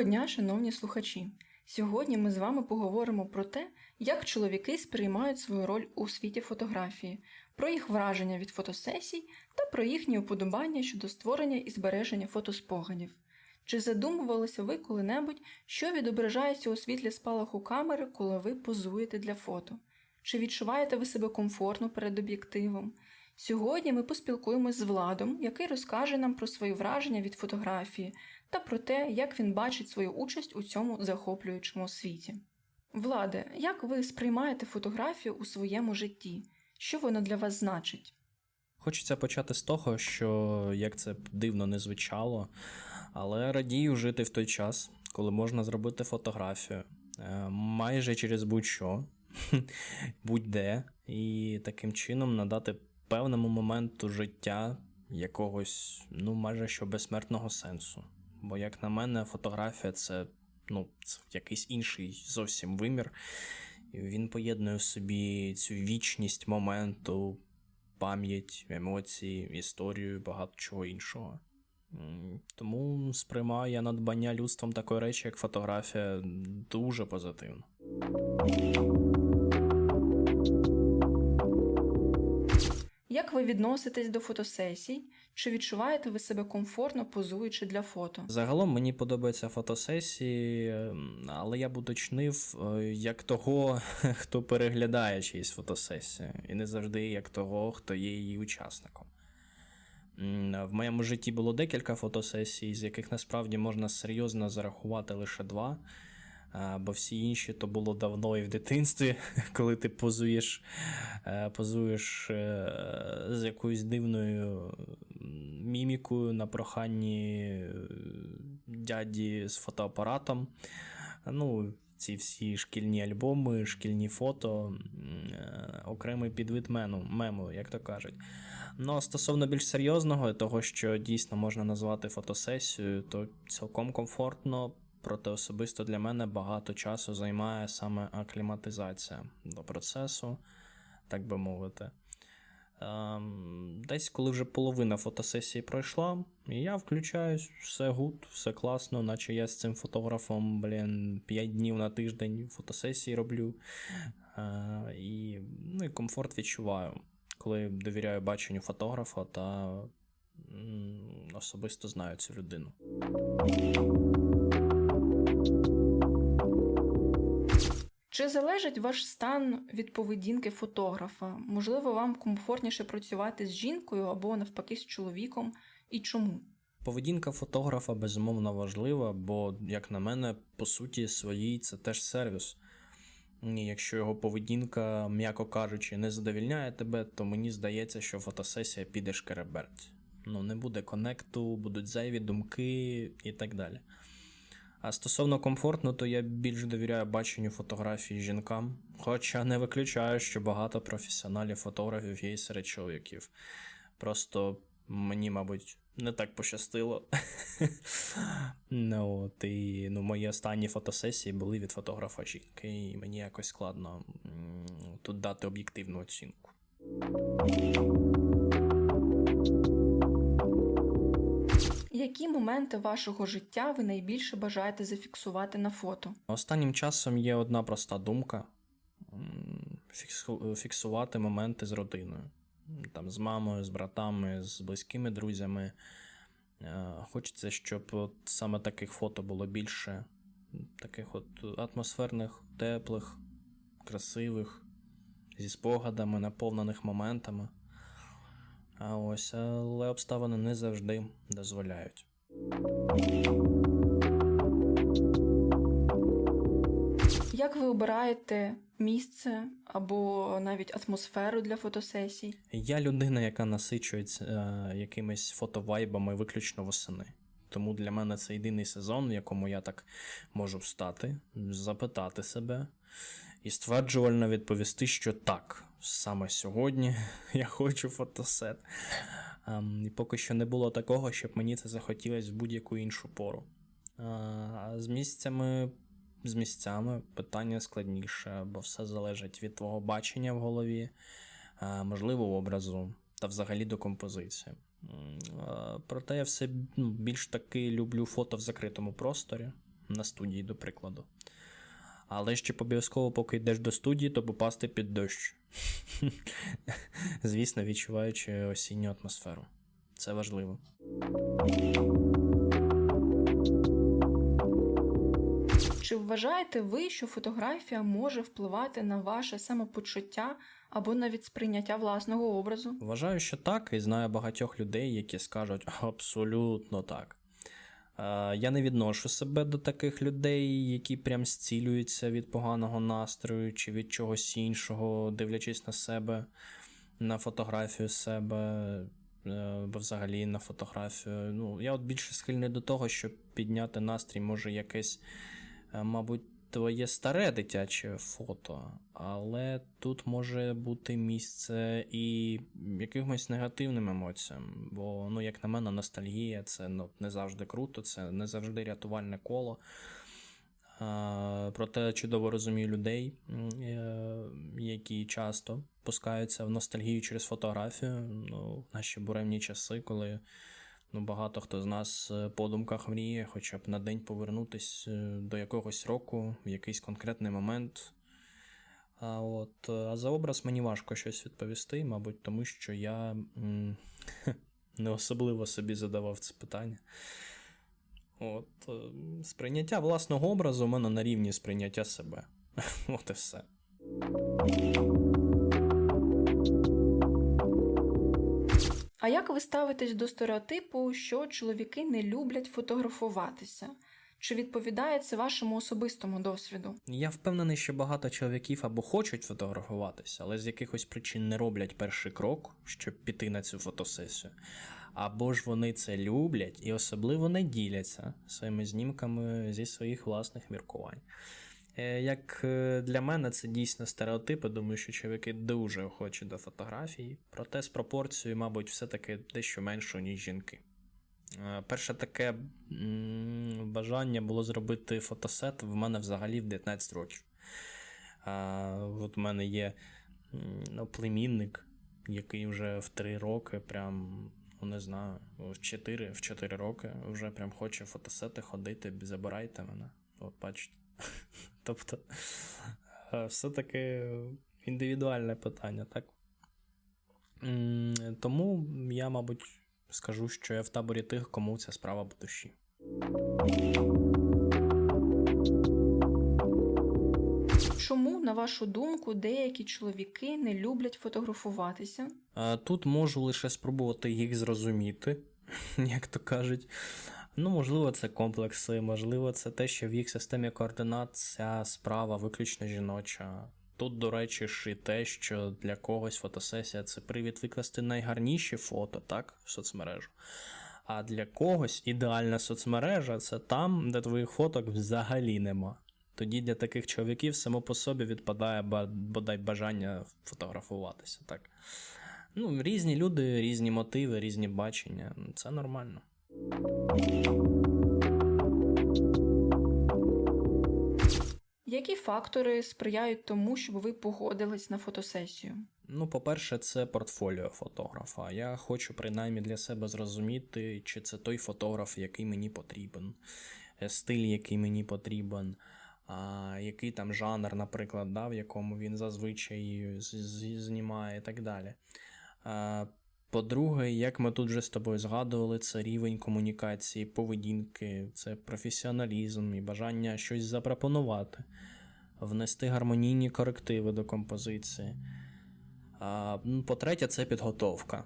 Доброго дня, шановні слухачі! Сьогодні ми з вами поговоримо про те, як чоловіки сприймають свою роль у світі фотографії, про їх враження від фотосесій та про їхні уподобання щодо створення і збереження фотоспогадів. Чи задумувалися ви коли-небудь, що відображається у світлі спалаху камери, коли ви позуєте для фото? Чи відчуваєте ви себе комфортно перед об'єктивом? Сьогодні ми поспілкуємось з Владом, який розкаже нам про свої враження від фотографії та про те, як він бачить свою участь у цьому захоплюючому світі. Владе, як ви сприймаєте фотографію у своєму житті? Що воно для вас значить? Хочеться почати з того, що як це дивно не звучало, але радію жити в той час, коли можна зробити фотографію е, майже через будь-що, будь-де, і таким чином надати певному моменту життя якогось, ну, майже що безсмертного сенсу. Бо, як на мене, фотографія це, ну, це якийсь інший зовсім вимір. Він поєднує в собі цю вічність моменту, пам'ять, емоції, історію, багато чого іншого. Тому сприймаю я надбання людством такої речі, як фотографія, дуже позитивно. Як ви відноситесь до фотосесій? Чи відчуваєте ви себе комфортно позуючи для фото? Загалом мені подобаються фотосесії, ем, але я б уточнив е, як того, хто переглядає чиїсь фотосесії, і не завжди як того, хто є її учасником. В моєму житті було декілька фотосесій, з яких насправді можна серйозно зарахувати лише два. А, Бо всі інші то було давно і в дитинстві, коли ти позуєш, е, позуєш е, з якоюсь дивною мімікою на проханні е, дяді з фотоапаратом. Ну, ці всі шкільні альбоми, шкільні фото, е, окремий підвид мену, мему, як то кажуть. Ну, стосовно більш серйозного, того, що дійсно можна назвати фотосесією, то цілком комфортно, проте особисто для мене багато часу займає саме акліматизація до процесу, так би мовити. Ем, Десь, коли вже половина фотосесії пройшла, і я включаюсь, все гуд, все класно, наче я з цим фотографом, блін, 5 днів на тиждень фотосесії роблю. Е, і, ну, і комфорт відчуваю, коли довіряю баченню фотографа та особисто знаю цю людину. Чи залежить ваш стан від поведінки фотографа? Можливо, вам комфортніше працювати з жінкою або навпаки з чоловіком? І чому? Поведінка фотографа безумовно важлива, бо, як на мене, по суті своїй це теж сервіс. Якщо його поведінка, м'яко кажучи, не задовільняє тебе, то мені здається, що фотосесія піде шкереберть. Ну, не буде конекту, будуть зайві думки і так далі. А стосовно комфортно, то я більш довіряю баченню фотографій жінкам, хоча не виключаю, що багато професіоналів фотографів є серед чоловіків. Просто мені, мабуть, не так пощастило. ну, от, і, ну, мої останні фотосесії були від фотографа жінки, і мені якось складно тут дати об'єктивну оцінку. Які моменти вашого життя ви найбільше бажаєте зафіксувати на фото? Останнім часом є одна проста думка: фіксувати моменти з родиною. Там, з мамою, з братами, з близькими друзями. Е, Хочеться, щоб от саме таких фото було більше, таких от атмосферних, теплих, красивих, зі спогадами, наповнених моментами. А ось, але обставини не завжди дозволяють. Як ви обираєте місце або навіть атмосферу для фотосесій? Я людина, яка насичується е, якимись фотовайбами виключно восени. Тому для мене це єдиний сезон, в якому я так можу встати, запитати себе і стверджувально відповісти, що так, саме сьогодні я хочу фотосет. Ем, і поки що не було такого, щоб мені це захотілося в будь-яку іншу пору. Е, з місцями, з місцями питання складніше, бо все залежить від твого бачення в голові, е, можливо, образу та взагалі до композиції. Е, Проте я все ну, більш таки люблю фото в закритому просторі, на студії, до прикладу. Але ще обов'язково, поки йдеш до студії, то попасти під дощ. Звісно, відчуваючи осінню атмосферу. Це важливо. Чи вважаєте ви, що фотографія може впливати на ваше самопочуття або навіть сприйняття власного образу? Вважаю, що так, і знаю багатьох людей, які скажуть абсолютно так. Е, Я не відношу себе до таких людей, які прям зцілюються від поганого настрою чи від чогось іншого, дивлячись на себе, на фотографію себе, е, або взагалі на фотографію. Ну, я от більше схильний до того, щоб підняти настрій може якесь, е, мабуть, твоє старе дитяче фото, але тут може бути місце і якимось негативним емоціям. Бо, ну, як на мене, ностальгія це ну, не завжди круто, це не завжди рятувальне коло. Проте чудово розумію людей, е, які часто пускаються в ностальгію через фотографію. Ну, в наші буремні часи, коли ну, багато хто з нас е, по думках мріє, хоча б на день повернутись е, до якогось року, в якийсь конкретний момент. А, от, е, а за образ мені важко щось відповісти, мабуть, тому що я м, не особливо собі задавав це питання. От, сприйняття власного образу у мене на рівні сприйняття себе. От і все. А як ви ставитесь до стереотипу, що чоловіки не люблять фотографуватися? Чи відповідає це вашому особистому досвіду? Я впевнений, що багато чоловіків або хочуть фотографуватися, але з якихось причин не роблять перший крок, щоб піти на цю фотосесію. Або ж вони це люблять і особливо не діляться своїми знімками зі своїх власних міркувань. Е, Як е, для мене це дійсно стереотипи, думаю, що чоловіки дуже охочі до фотографій, проте з пропорцією, мабуть, все-таки дещо меншою, ніж жінки. Е, Перше таке бажання було зробити фотосет в мене взагалі в 19 років. От в мене є ну, племінник, який вже в 3 роки, прям, ну не знаю, в 4, в 4 роки вже прям хоче фотосети ходити, забирайте мене. От бачите. Тобто, е, все-таки індивідуальне питання, так? Тому я, мабуть, скажу, що я в таборі тих, кому ця справа по душі. Чому, на вашу думку, деякі чоловіки не люблять фотографуватися? Е, Тут можу лише спробувати їх зрозуміти, як то кажуть. Ну, можливо, це комплекси, можливо, це те, що в їх системі координат ця справа виключно жіноча. Тут, до речі, ж і те, що для когось фотосесія це привід викласти найгарніші фото, так, в соцмережу. А для когось ідеальна соцмережа це там, де твоїх фоток взагалі нема. Тоді для таких чоловіків само по собі відпадає бодай бажання фотографуватися. Так. Ну, різні люди, різні мотиви, різні бачення. Це нормально. Які фактори сприяють тому, щоб ви погодились на фотосесію? Ну, по-перше, це портфоліо фотографа. Я хочу принаймні для себе зрозуміти, чи це той фотограф, який мені потрібен, е, стиль, який мені потрібен, а, який там жанр, наприклад, да, в якому він зазвичай знімає і так далі. По-друге, як ми тут вже з тобою згадували, це рівень комунікації, поведінки, це професіоналізм і бажання щось запропонувати, внести гармонійні корективи до композиції. А, ну, по-третє, це підготовка.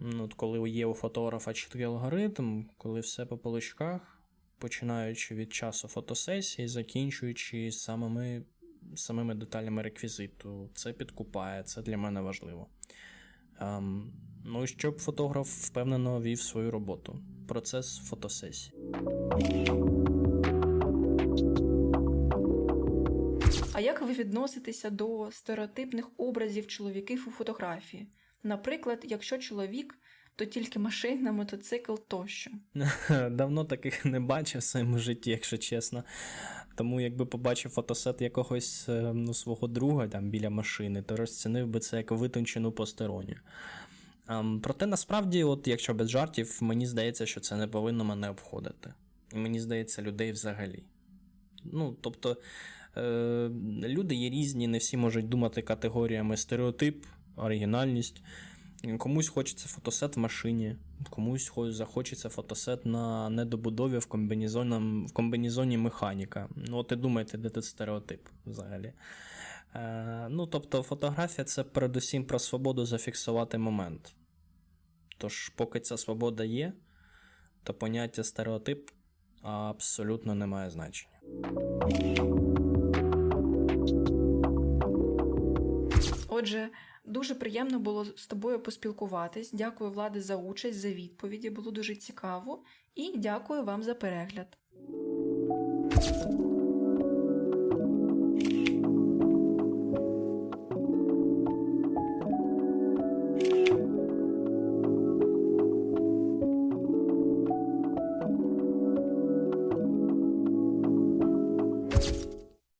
Ну, от коли є у фотографа чіткий алгоритм, коли все по поличках, починаючи від часу фотосесії, закінчуючи самими, самими деталями реквізиту, це підкупає, це для мене важливо. Ну і щоб фотограф впевнено вів свою роботу. Процес фотосесії. А як ви відноситеся до стереотипних образів чоловіків у фотографії? Наприклад, якщо чоловік, то тільки машина, мотоцикл тощо. Давно таких не бачив в своєму житті, якщо чесно. Тому якби побачив фотосет якогось е, ну, свого друга там біля машини, то розцінив би це як витончену посторонню. Ем, проте насправді, от якщо без жартів, мені здається, що це не повинно мене обходити. І мені здається, людей взагалі. Ну, тобто, е, люди є різні, не всі можуть думати категоріями стереотип, оригінальність. Комусь хочеться фотосет в машині, комусь захочеться фотосет на недобудові в, комбінезоном- в комбінезоні механіка. Ну, от і думайте, де тут стереотип взагалі. Е, ну, тобто, фотографія це передусім про свободу зафіксувати момент. Тож, поки ця свобода є, то поняття стереотип абсолютно не має значення. Отже, дуже приємно було з тобою поспілкуватись. Дякую, Влади, за участь, за відповіді. Було дуже цікаво. І дякую вам за перегляд.